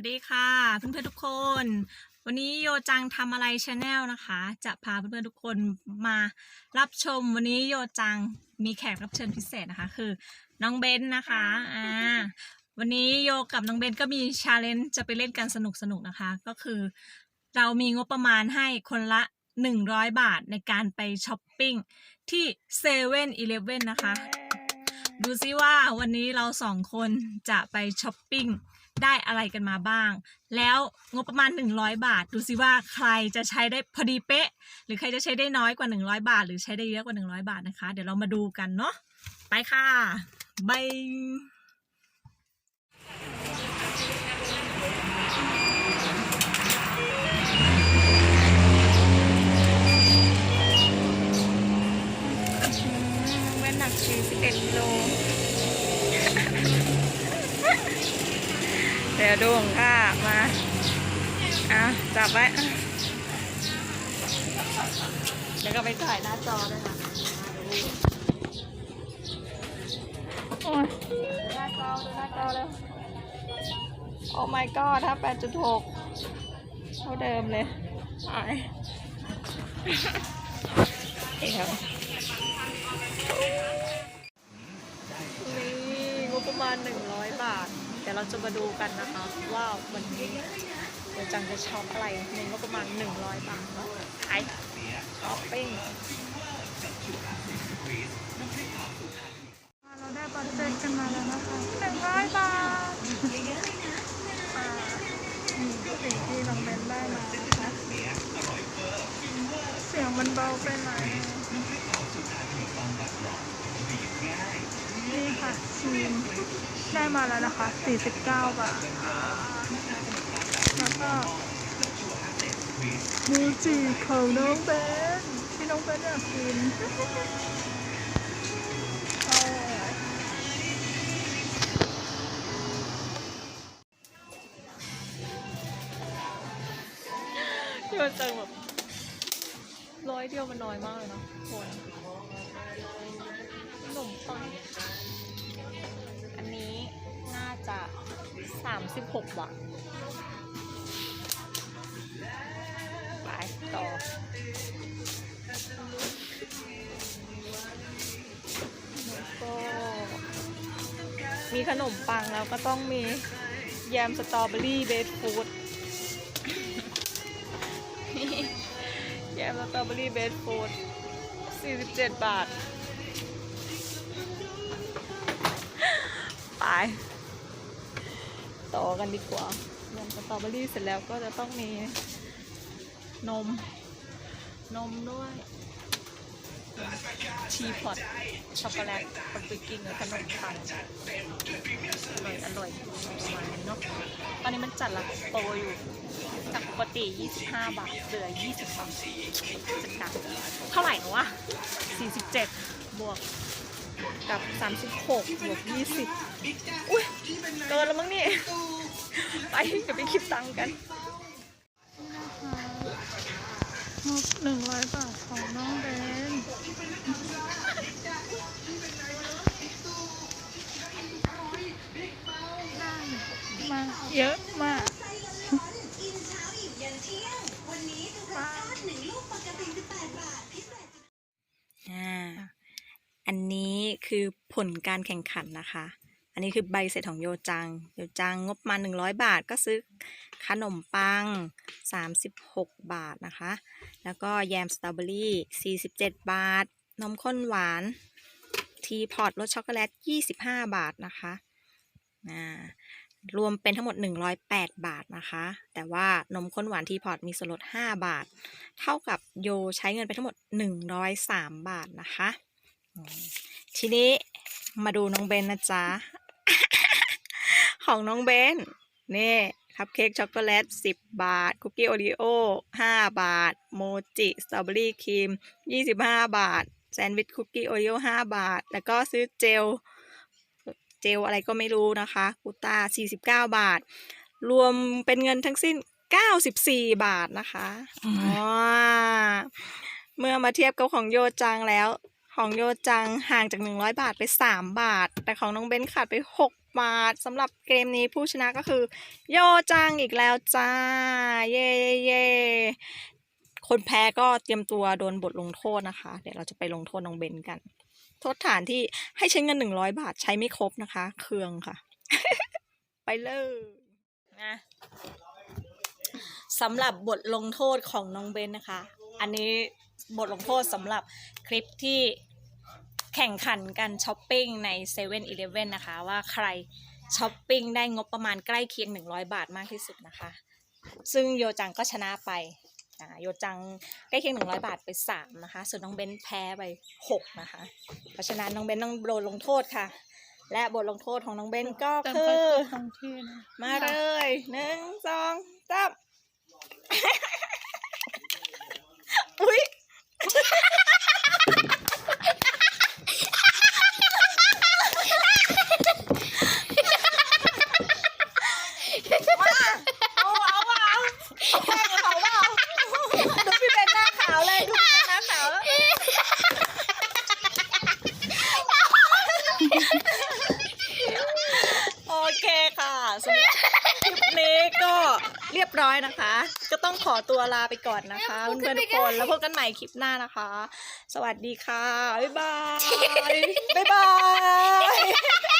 วัสดีค่ะ เพื่อนๆทุกคน วันนี้โยจังทำอะไรชาแนลนะคะ จะพาเพื่อนๆทุกคนมารับชมวันนี้โยจังมีแขกรับเชิญพิเศษนะคะ คือน้องเบนนะคะอ่าวันนี้โยกับน้องเบนก็มีชาเลนจ์จะไปเล่นกันสนุกๆนะคะ ก็คือ เรามีงบประมาณให้คนละ 100 บาทในการไปช้อปปิ้งที่7 e เ e ่ e อนะคะ ดูซิว่าวันนี้เราสองคนจะไปช้อปปิ้ง ได้อะไรกันมาบ้าง แล้วงบประมาณ 100 บาท ดูซิว่าใครจะใช้ได้พอดีเป๊ะ หรือใครจะใช้ได้น้อยกว่า 100 บาท หรือใช้ได้เยอะกว่า 100 บาทนะคะ เดี๋ยวเรามาดูกันเนาะไปค่ะบาย เดี๋ยวดูของข้ามาอะจับไว้อะเดี๋ยวก็ไปถ่ายหน้าจอด้วยนะโอ้ยหน้าจอดูหน้าจอเลยโอ้ my god ถ้า8.6 เท่าเดิมเลยตายเดี๋นี่งบประมาณ 100 บาท ดี๋ยวเราจะมาดูกันนะคะ ว่าวันนี้เดี๋ยวจังจะช็อปอะไรในงบประมาณ 100 บาทเนาะไอช้อปปิ้งเราได้บัตรเจ็ตกันมาแล้วนะคะหนึ่งร้อยบาทอ่าสิ่งที่น้องเบนได้มานะคะเสียงมันเบาไปไหน่อยนี่ค่ะชีม ได้มาแล้วนะคะ 49 บาทอ่าแล้วก็มูจิของน้องเบนที่น้องเบนอยากกินโอ้ยที่มันจังแบบร้อยเดียวมันน้อยมากเลยเนาะคนขนมปังอันนี้ น่าจะ36บาทไปต่อแล้วก็มีขนมปังแล้วก็ต้องมีแยมสตรอเบอรี่เบสฟูดแยมสตรอเบอรี่เบสฟูด47 บาท ไป ต่อกันดีกว่าแยมสตรอเบอรี่เสร็จแล้วก็จะต้องมีนม นมด้วยชีพอตช็อกโกแลตปักปิกิ้งกับขนมปังอร่อยอร่อยประมาณนี้เนาะตอนนี้มันจัดราคาโปรอยู่จากปกติ 25 บาท เหลือ 20 บาทจะหนักเท่าไหร่นะวะ 47 บวก กับ 36บวก20 อุ้ยเกินแล้วมั้งนี่ ไปเดี๋ยวไปคิดตังค์กันงบหนึ่งร้อยบาทของน้องเบนได้มาเยอะมากกินเช้าอิ่มยันเที่ยงวันนี้ทุกรสชา อันนี้คือผลการแข่งขันนะคะ อันนี้คือใบเสร็จของโยจัง โยจังงบมา 100 บาทก็ซื้อขนมปัง 36 บาทนะคะ แล้วก็แยมสตรอเบอรี่47 บาท นมข้นหวาน ทีพอร์ตรสช็อกโกแลต 25 บาทนะคะรวมเป็นทั้งหมด 108 บาทนะคะ แต่ว่านมข้นหวานทีพอร์ตมีส่วนลด 5 บาท เท่ากับโยใช้เงินไปทั้งหมด 103 บาทนะคะ ทีนี้มาดูน้องเบนนะจ๊ะ ของน้องเบนนี่คัพเค้กช็อกโกแลต 10 บาท คุกกี้โอรีโอ 5 บาท โมจิสตรอเบอรี่ครีม 25 บาท แซนด์วิชคุกกี้โอรีโอ 5 บาท แล้วก็ซื้อเจล เจลอะไรก็ไม่รู้นะคะกูต้า49 บาท รวมเป็นเงินทั้งสิ้น 94 บาทนะคะอ๋อเมื่อมาเทียบกับของโยจังแล้ว ของโยจังห่างจาก 100 บาทไป 3 บาท แต่ของน้องเบนขาดไป 6 บาทสำหรับเกมนี้ผู้ชนะก็คือ โยจังอีกแล้วจ้า เย่เย่คนแพ้ก็เตรียมตัวโดนบทลงโทษนะคะ เดี๋ยวเราจะไปลงโทษน้องเบนกัน โทษฐานที่ให้ใช้เงิน 100 บาทใช้ไม่ครบนะคะ เครืองค่ะ ไปเลยนะสำหรับบทลงโทษของน้องเบนนะคะ อันนี้บทลงโทษสำหรับคลิปที่ แข่งขันกันช้อปปิ้งใน7 e เ e ่ e อนะคะ ว่าใครช้อปปิ้งได้งบประมาณใกล้เคียง 100 บาทมากที่สุดนะคะ ซึ่งโยจังก็ชนะไปอ่าโยจังใกล้เคียง 100 บาทไป3นะคะ ส่วนน้องเบนแพ้ไป6นะคะ เพราะฉะนั้นน้องเบนต้องโดนลงโทษค่ะ และบทลงโทษของน้องเบนก็แต่คืไปอคือตรงที่นะมาเลยหนึ่งสองสาม อุ้ยมาเอาเอาเอาเอาแป้งกับเขาเปล่าดูพี่เป็นหน้าขาวเลยดูพี่เป็นหน้าขาวแล้ว โอเคค่ะสำหรับคลิปนี้ก็เรียบร้อยนะคะ ก็ต้องขอตัวลาไปก่อนนะคะเพื่อนๆทุกคนแล้วพบกันใหม่คลิปหน้านะคะ สวัสดีค่ะ บ๊ายบาย บ๊ายบาย